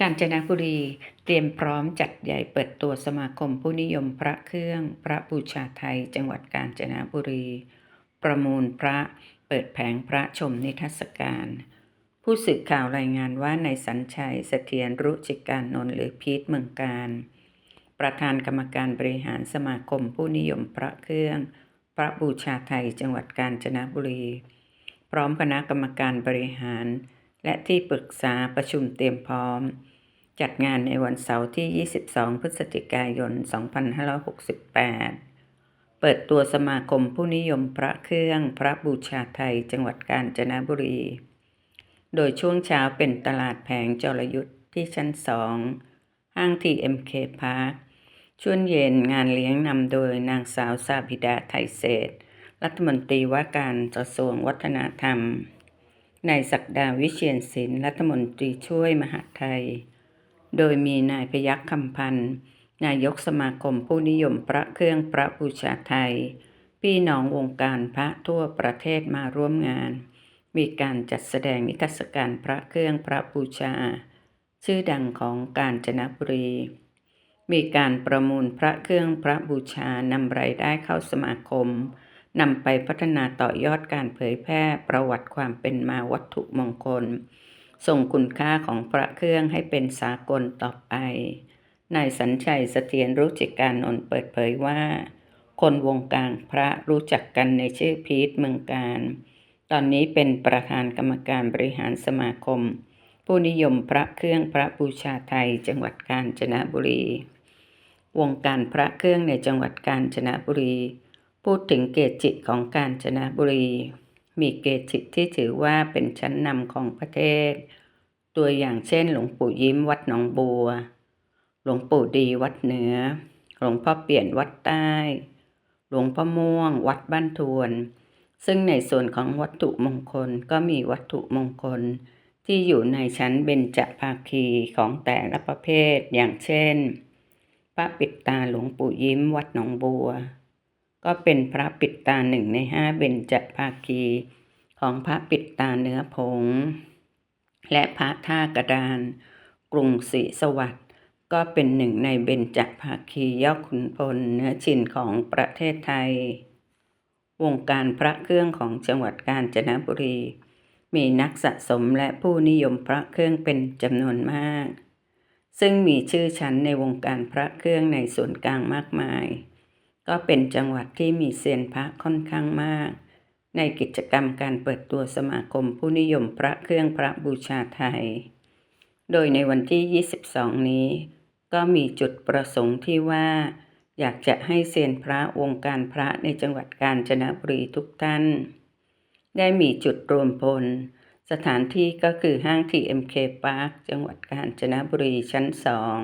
กาญจนบุรีเตรียมพร้อมจัดใหญ่เปิดตัวสมาคมผู้นิยมพระเครื่อง พระบูชาไทย จังหวัดกาญจนบุรี ประมูลพระเปิดแผงพระชมนิทรรศการ ผู้สื่อข่าวรายงานว่าในสัญชัยเสถียรรุจิการนนท์หรือพีทเมืองการ ประธานกรรมการบริหารสมาคมผู้นิยมพระเครื่อง พระบูชาไทยจังหวัดกาญจนบุรี พร้อมคณะกรรมการบริหาร และที่ปรึกษาประชุมเตรียมพร้อม จัดงานในวันเสาร์ที่ 22 พฤศจิกายน 2568 เปิดตัวสมาคมผู้นิยมพระเครื่องพระบูชาไทยจังหวัดกาญจนบุรี โดยช่วงเช้าเป็นตลาดแผงจรยุทธ์ที่ชั้น2ห้างทีเอ็มเคพาร์คช่วงเย็นงานเลี้ยงนำโดยนางสาวซาบิดาไทยเศษ รัฐมนตรีว่าการกระทรวงวัฒนธรรม นายศักดาวิเชียนศิลป์รัฐมนตรีช่วยมหาไทย โดยมีนายพยัคฆ์คำพันธ์ นายกสมาคมผู้นิยมพระเครื่องพระบูชาไทย พี่น้องวงการพระทั่วประเทศมาร่วมงาน มีการจัดแสดงนิทรรศการพระเครื่องพระบูชา ชื่อดังของกาญจนบุรี มีการประมูลพระเครื่องพระบูชานำรายได้เข้าสมาคม นำไปพัฒนาต่อยอดการเผยแพร่ประวัติความเป็นมาวัตถุมงคล ส่งคุณค่าของพระเครื่องให้เป็นสากลต่อไป นายสัญชัยเสถียรรุจิการนนท์เปิดเผยว่า คนวงการพระรู้จักกันในชื่อพีทเมืองการ ตอนนี้เป็นประธานกรรมการบริหารสมาคม ผู้นิยมพระเครื่องพระบูชาไทยจังหวัดกาญจนบุรี วงการพระเครื่องในจังหวัดกาญจนบุรี พูดถึงเกจิของกาญจนบุรี มีเกจิที่ถือว่าเป็นชั้นนำของประเทศ ตัวอย่างเช่น หลวงปู่ยิ้มวัดหนองบัว หลวงปู่ดีวัดเหนือ หลวงพ่อเปลี่ยนวัดใต้ หลวงพ่อม่วง วัดบ้านทวน ซึ่งในส่วนของวัตถุมงคลก็มีวัตถุมงคล ที่อยู่ในชั้นเบญจภาคีของแต่ละประเภทอย่างเช่น พระปิดตาหลวงปู่ยิ้มวัดหนองบัว ก็เป็นพระปิดตาหนึ่งในห้าเบญจภาคีของพระปิดตาเนื้อผง และพระท่ากระดาน กรุงศรีสวัสดิ์ก็เป็นหนึ่งในเบญจภาคียอดขุนพลเนื้อชินของประเทศไทย วงการพระเครื่องของจังหวัดกาญจนบุรี มีนักสะสมและผู้นิยมพระเครื่องเป็นจำนวนมาก ซึ่งมีชื่อชั้นในวงการพระเครื่องในส่วนกลางมากมาย ก็เป็นจังหวัดที่มีเซียนพระค่อนข้างมาก ในกิจกรรมการเปิดตัวสมาคมผู้นิยมพระเครื่องพระบูชาไทย โดยในวันที่ 22 นี้ ก็มีจุดประสงค์ที่ว่า อยากจะให้เซียนพระวงการพระในจังหวัดกาญจนบุรีทุกท่าน ได้มีจุดรวมพล สถานที่ก็คือห้าง TMK Park จังหวัดกาญจนบุรีชั้นสอง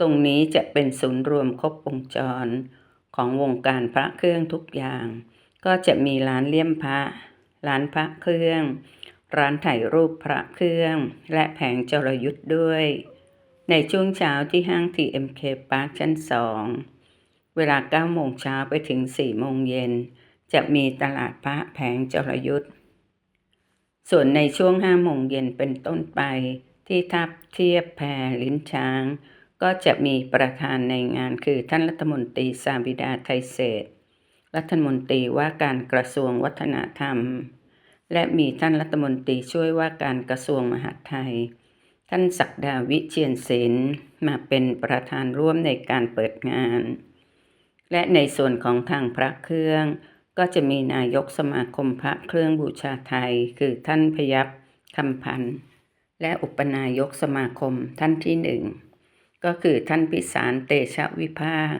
ตรงนี้จะเป็นศูนย์รวมครบวงจรของวงการพระเครื่องทุกอย่าง ก็จะมีร้านเลี่ยมพระ ร้านพระเครื่อง ร้านถ่ายรูปพระเครื่อง และแผงจรยุทธ์ด้วย ในช่วงเช้าที่ห้าง TMK Park ชั้นสองเวลา9โมงเช้าไปถึง4โมงเย็น จะมีตลาดพระแผงจรยุทธ์ส่วนในช่วง5โมงเย็นเป็นต้นไปที่ทับเทียบแพลิ้นช้าง ก็จะมีประธานในงานคือท่านรัฐมนตรีสาบิดาไทยเศษ รัฐมนตรีว่าการกระทรวงวัฒนธรรม และมีท่านรัฐมนตรีช่วยว่าการกระทรวงมหาดไทย ท่านศักดาวิเชียนศิลป์มาเป็นประธานร่วมในการเปิดงาน และในส่วนของทางพระเครื่อง ก็จะมีนายกสมาคมพระเครื่องบูชาไทย คือท่านพยับคำพันธ์และอุปนายกสมาคมท่านที่หนึ่ง ก็คือท่านพิสารเตชะวิภาค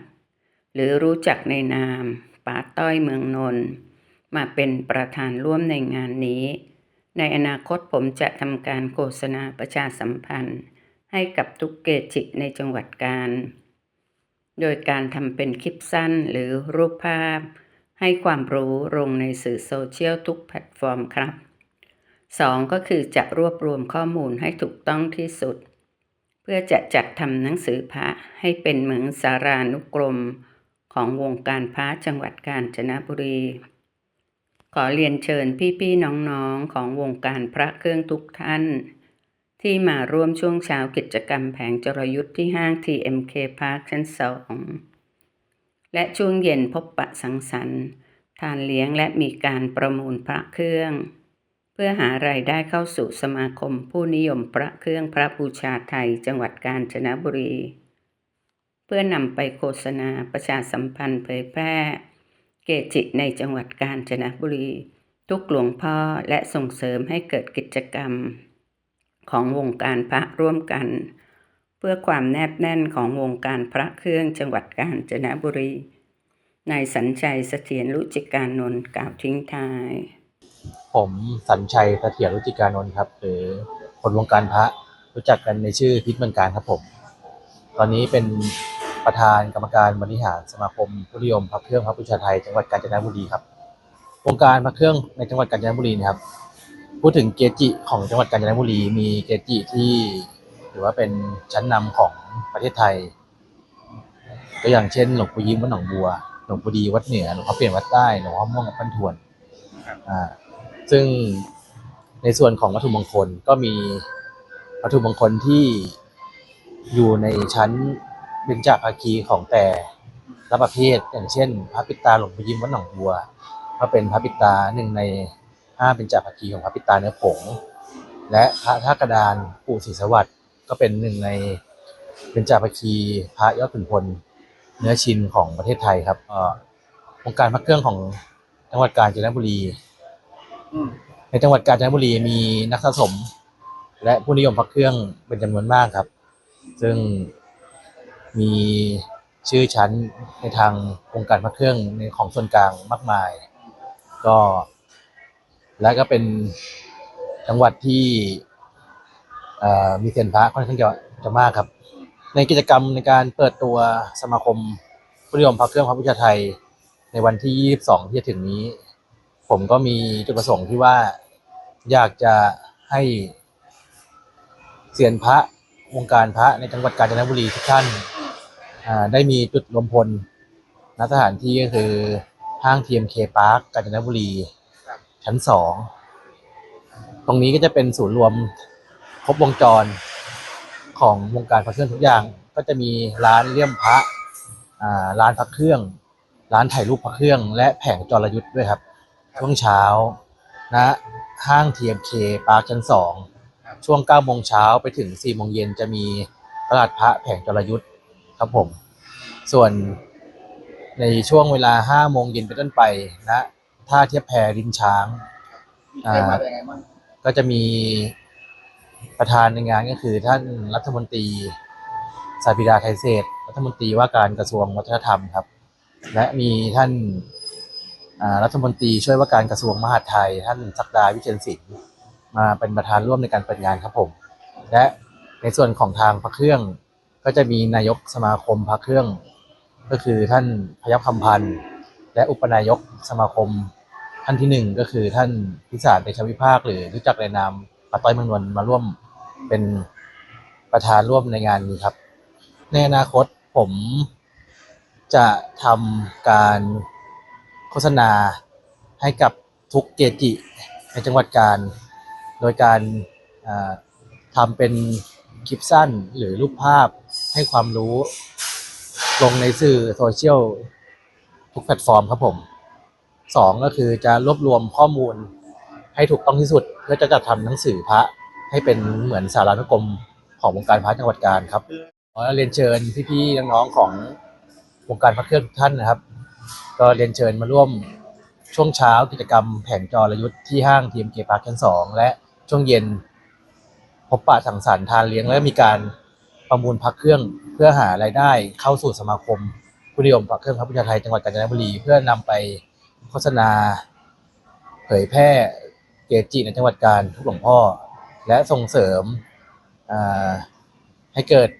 หรือรู้จักในนามป๋าต้อยเมืองนนท์มาเป็นประธานร่วมในงานนี้ ในอนาคตผมจะทำการโฆษณาประชาสัมพันธ์ ให้กับทุกเกจิในจังหวัดกาญโดยการทำเป็นคลิปสั้นหรือรูปภาพ ให้ความรู้ลงในสื่อโซเชียลทุกแพลตฟอร์มครับ 2. ก็คือจะรวบรวมข้อมูลให้ถูกต้องที่สุด พื่อจะจัดทำหนังสือพระให้เป็นเหมือนสารานุกรมของวงการพระจังหวัดกาญจนบุรี ขอเรียนเชิญพี่ๆน้องๆของวงการพระเครื่องทุกท่าน ที่มาร่วมช่วงเช้ากิจกรรมแผงจรยุทธ์ที่ห้าง TMK Park ชั้นสองและช่วงเย็นพบปะสังสรรค์ ทานเลี้ยงและมีการประมูลพระเครื่อง พื่อหารายได้เข้าสู่สมาคมผู้นิยมพระเครื่องพระบูชาไทยจังหวัดกาญจนบุรี เพื่อนำไปโฆษณาประชาสัมพันธ์เผยแพร่ เกจิในจังหวัดกาญจนบุรี ทุกหลวงพ่อและส่งเสริมให้เกิดกิจกรรม ของวงการพระร่วมกัน เพื่อความแนบแน่นของวงการพระเครื่องจังหวัดกาญจนบุรีนายสัญชัยเสถียรรุจิการนนท์กล่าวทิ้งท้าย ผมสัญชัยเสถียรรุจิกานนท์ครับ หรือคนวงการพระรู้จักกันในชื่อพิษเมืองการครับผม ตอนนี้เป็นประธานกรรมการบริหารสมาคมผู้นิยมพระเครื่องพระบูชาไทยจังหวัดกาญจนบุรีครับวงการพระเครื่องในจังหวัดกาญจนบุรีนะครับ พูดถึงเกจิของจังหวัดกาญจนบุรี มีเกจิที่ถือว่าเป็นชั้นนำของประเทศไทยตัวอย่างเช่นหลวงปู่ยิ้มวัดหนองบัว หลวงปู่ดีวัดเหนือ หลวงพ่อเปลี่ยนวัดใต้ หลวงพ่อม่วงวัดพันทวน อ่า ซึ่งในส่วนของวัตถุมงคลก็มีวัตถุมงคลที่อยู่ในชั้นเบญจภาคีของแต่ละประเภท อย่างเช่น พระปิตาหลวงพ่อยิ้มวัดหนองบัว ก็เป็นพระปิตาหนึ่งในห้าเบญจภาคีของพระปิตาเนื้อผง และพระท่ากระดานปู่ศรีสวัสดิ์ก็เป็นหนึ่งในเบญจภาคีพระยอดขุนพลเนื้อชินของประเทศไทยครับอ่อวงการพระเครื่องของจังหวัดกาญจนบุรี ในจังหวัดกาญจนบุรีมีนักสะสม และผู้นิยมพระเครื่องเป็นจำนวนมากครับ ซึ่งมีชื่อชั้นในทางวงการพระเครื่องในของส่วนกลางมากมาย ก็ และก็เป็นจังหวัดที่มีเซียนพระค่อนข้างจะจะมากครับ ในกิจกรรมในการเปิดตัวสมาคมผู้นิยมพระเครื่องพระพุทธไทย ในวันที่ 22 ที่จะถึงนี้ ผมก็มีจุดประสงค์ที่ว่าอยากจะให้เซียนพระวงการพระในจังหวัดกาญจนบุรีทุกท่านได้มีจุดรวมพลณสถานที่ก็คือห้าง TMK Park กาญจนบุรี ชั้นสอง ตรงนี้ก็จะเป็นศูนย์รวมครบวงจรของวงการพระเครื่องทุกอย่าง ก็จะมีร้านเลี่ยมพระร้านพระเครื่อง ร้านถ่ายรูปพระเครื่อง และแผงจรยุทธ์ด้วยครับ ช่วงเช้าณห้าง TMK ปาร์คชั้นสองช่วง9โมงเช้าไปถึง4โมงเย็นจะมีตลาดพระแผงจรยุทธ์ครับผม ส่วนในช่วงเวลา5โมงเย็นเป็นต้นไปณท่าเทียบแพริมช้างอ่าก็จะมีประธานในงานก็คือท่านรัฐมนตรีสาพิดาไทยเศรษฐ์รัฐมนตรีว่าการกระทรวงวัฒนธรรมครับ และมีท่านอ่า รัฐมนตรีช่วยว่าการกระทรวงมหาดไทย ท่านศักดาวิเชียนศิลป์มาเป็นประธานร่วมในการเปิดงานครับผม และในส่วนของทางพระเครื่องก็จะมีนายกสมาคมพระเครื่อง ก็คือท่านพยัคฆ์คำพันธ์และอุปนายกสมาคมท่านที่หนึ่งก็คือท่านพิสารเดชวิภาคหรือรู้จักในนามปาต้อยเมืองนวลมาร่วมเป็นประธานร่วมในงานนี้ครับ ในอนาคตผมจะทำการ โฆษณาให้กับทุกเกจิในจังหวัดกาญโดยการทำเป็นคลิปสั้นหรือรูปภาพให้ความรู้ ลงในสื่อโซเชียลทุกแพลตฟอร์มครับผมสองก็คือจะรวบรวมข้อมูลให้ถูกต้องที่สุด เพื่อจะจัดทำหนังสือพระให้เป็นเหมือนสารานุกรมของวงการพระจังหวัดกาญครับขอเรียนเชิญพี่ๆน้องๆของวงการพระเครื่องทุกท่านนะครับ ก็เรียนเชิญมาร่วมช่วงเช้ากิจกรรมแผงจอรยุทธ์ที่ห้างทีมเกพาร์คชั้นสองและช่วงเย็น พบปะสังสรรค์ทานเลี้ยงและมีการประมูลพระเครื่องเพื่อหารายได้เข้าสู่สมาคมผู้นิยมพระเครื่องพระพุทธไทยจังหวัดกาญจนบุรีเพื่อนำไปโฆษณา เผยแพร่เกจิในจังหวัดกาญทุกหลวงพ่อ และส่งเสริมให้เกิด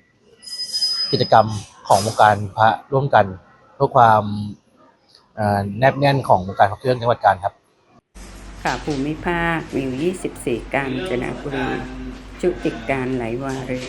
กิจกรรมของวงการพระร่วมกันเพื่อความ แนบแน่นของวงการพระเครื่องจังหวัดกาญครับ ค่ะภูมิภาคนิว24 การจนบุรี จุติการไหลวารี